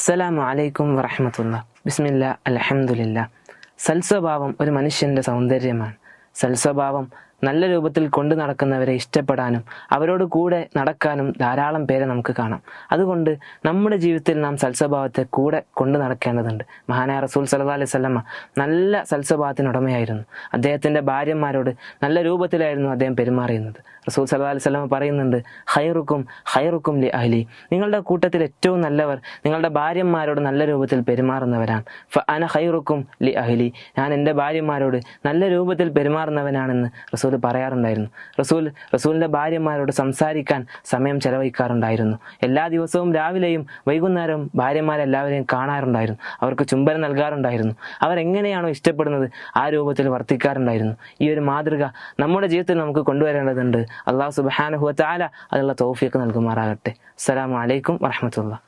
അസ്സലാമു അലൈക്കും വറഹമത്തുള്ള ബിസ്മില്ല അലഹമുല്ല സൽസ്വഭാവം ഒരു മനുഷ്യന്റെ സൗന്ദര്യമാണ്. സൽസ്വഭാവം നല്ല രൂപത്തിൽ കൊണ്ടു നടക്കുന്നവരെ ഇഷ്ടപ്പെടാനും അവരോട് കൂടെ നടക്കാനും ധാരാളം പേരെ നമുക്ക് കാണാം. അതുകൊണ്ട് നമ്മുടെ ജീവിതത്തിൽ നാം സൽസ്വഭാവത്തെ കൂടെ കൊണ്ടു നടക്കേണ്ടതുണ്ട്. മഹാനായ റസൂൽ സല്ലാ അലൈഹി സ്വലമ നല്ല സൽസ്വഭാവത്തിനുടമയായിരുന്നു. അദ്ദേഹത്തിന്റെ ഭാര്യമാരോട് നല്ല രൂപത്തിലായിരുന്നു അദ്ദേഹം പെരുമാറിയുന്നത് റസൂൽ സല്ലാ അലൈഹി സ്വലമ പറയുന്നുണ്ട് ഹൈറുക്കും ഹൈറുക്കും ലി അഹ്ലി. നിങ്ങളുടെ കൂട്ടത്തിൽ ഏറ്റവും നല്ലവർ നിങ്ങളുടെ ഭാര്യമാരോട് നല്ല രൂപത്തിൽ പെരുമാറുന്നവരാണ്. ഫ അന ഹൈറുക്കും ലി അഹ്ലി. ഞാൻ എന്റെ ഭാര്യമാരോട് നല്ല രൂപത്തിൽ പെരുമാറുന്നവനാണെന്ന് റസൂൽ പറയാറുണ്ടായിരുന്നു. റസൂൽ റസൂലിന്റെ ഭാര്യമാരോട് സംസാരിക്കാൻ സമയം ചെലവഴിക്കാറുണ്ടായിരുന്നു. എല്ലാ ദിവസവും രാവിലെയും വൈകുന്നേരവും ഭാര്യമാരെല്ലാവരെയും കാണാറുണ്ടായിരുന്നു. അവർക്ക് ചുംബനം നൽകാറുണ്ടായിരുന്നു. അവരെങ്ങനെയാണോ ഇഷ്ടപ്പെടുന്നത് ആ രൂപത്തിൽ വർത്തിക്കാറുണ്ടായിരുന്നു. ഈ ഒരു മാതൃക നമ്മുടെ ജീവിതത്തിൽ നമുക്ക് കൊണ്ടുവരേണ്ടതുണ്ട്. അള്ളാഹു സുബാനുഹുവ ചാല അതിനുള്ള തോഫിയൊക്കെ നൽകുമാറാകട്ടെ. അസ്സലാമു അലൈക്കും വറഹമത്തുള്ള